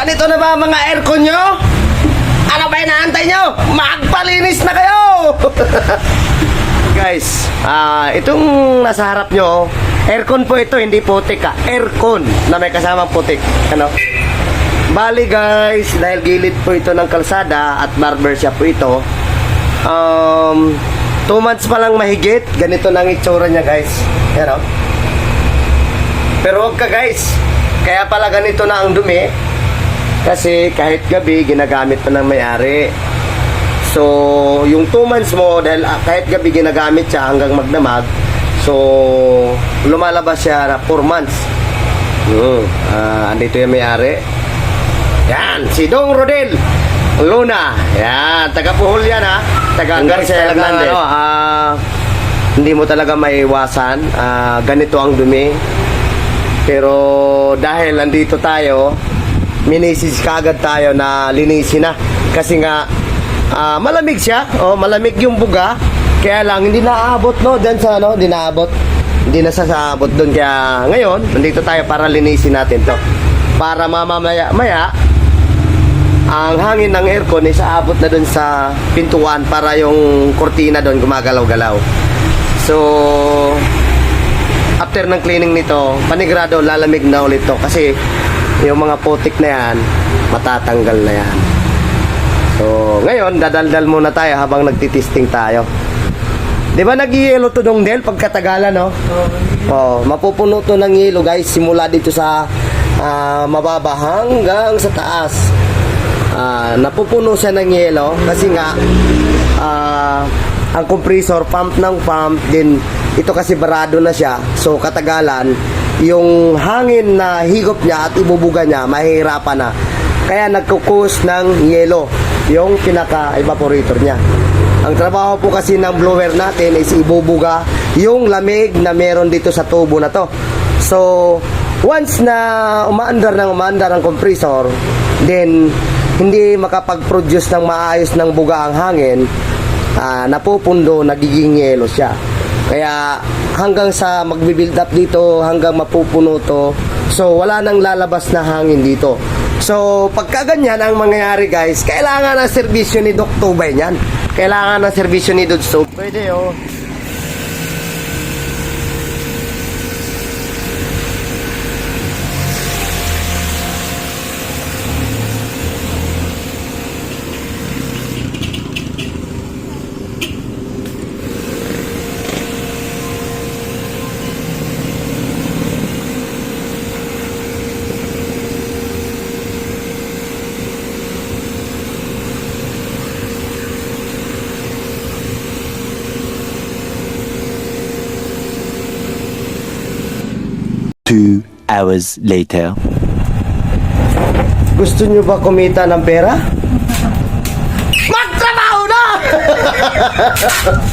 Ganito na ba mga aircon nyo? Ano ba inaantay nyo? Magpalinis na kayo! Guys, ah itong nasa harap nyo, aircon po ito, hindi putik ah. Aircon na may kasamang putik. Ano? Bali guys, dahil gilid po ito ng kalsada at barber shop po ito, um, 2 months pa lang mahigit, ganito na ang itsura niya guys. Pero, pero wag ka guys, kaya pala ganito na ang dumi, kasi kahit gabi, ginagamit pa ng may-ari. So, yung 2 months mo, dahil ah, kahit gabi ginagamit siya hanggang magdamag, so, lumalabas siya na 4 months. Hmm, ah, andito yung may-ari. Yan, si Dong Rodel Luna. Yan, taga Puhol yan ha. Taga talagang, Hernandez. ano, ah, hindi mo talaga maiwasan. Ah, ganito ang dumi. Pero dahil nandito tayo, minisis kagad tayo na linisin na. Kasi nga, ah, malamig siya. Oh, malamig yung buga. Kaya lang, hindi naaabot no, dyan sa ano, hindi naaabot. Hindi na sasaabot doon. Kaya ngayon, nandito tayo para linisin natin to. Para mamamaya, maya, ang hangin ng aircon is aabot na doon sa pintuan para yung kortina doon gumagalaw-galaw. So, after ng cleaning nito, panigurado lalamig na ulit to kasi yung mga putik na yan, matatanggal na yan. So, ngayon, dadaldal muna tayo habang nagtitisting tayo. Di ba nag-yelo to dong Del pagkatagalan, no? Oh, mapupuno to ng yelo, guys, simula dito sa ah, mababa hanggang sa taas. Ah, napupuno siya ng yelo kasi nga ah, ang compressor pump ng pump din ito kasi barado na siya so katagalan yung hangin na higop niya at ibubuga niya mahihirapan na. Kaya nagkukus ng yelo yung pinaka evaporator niya. Ang trabaho po kasi ng blower natin is ibubuga yung lamig na meron dito sa tubo na to. So once na umaandar ng umaandar ang compressor then hindi makapag-produce ng maayos ng buga ang hangin, ah, napupundo, nagiging yelo siya. Kaya hanggang sa magbi-build up dito, hanggang mapupuno to, so wala nang lalabas na hangin dito. So, pagka ganyan ang mangyayari guys, kailangan ng serbisyo ni Doc Tubay niyan. Kailangan ng serbisyo ni Doc Tubay. Pwede oh. Two hours later. Gusto nyo ba kumita ng pera? Magtrabaho na!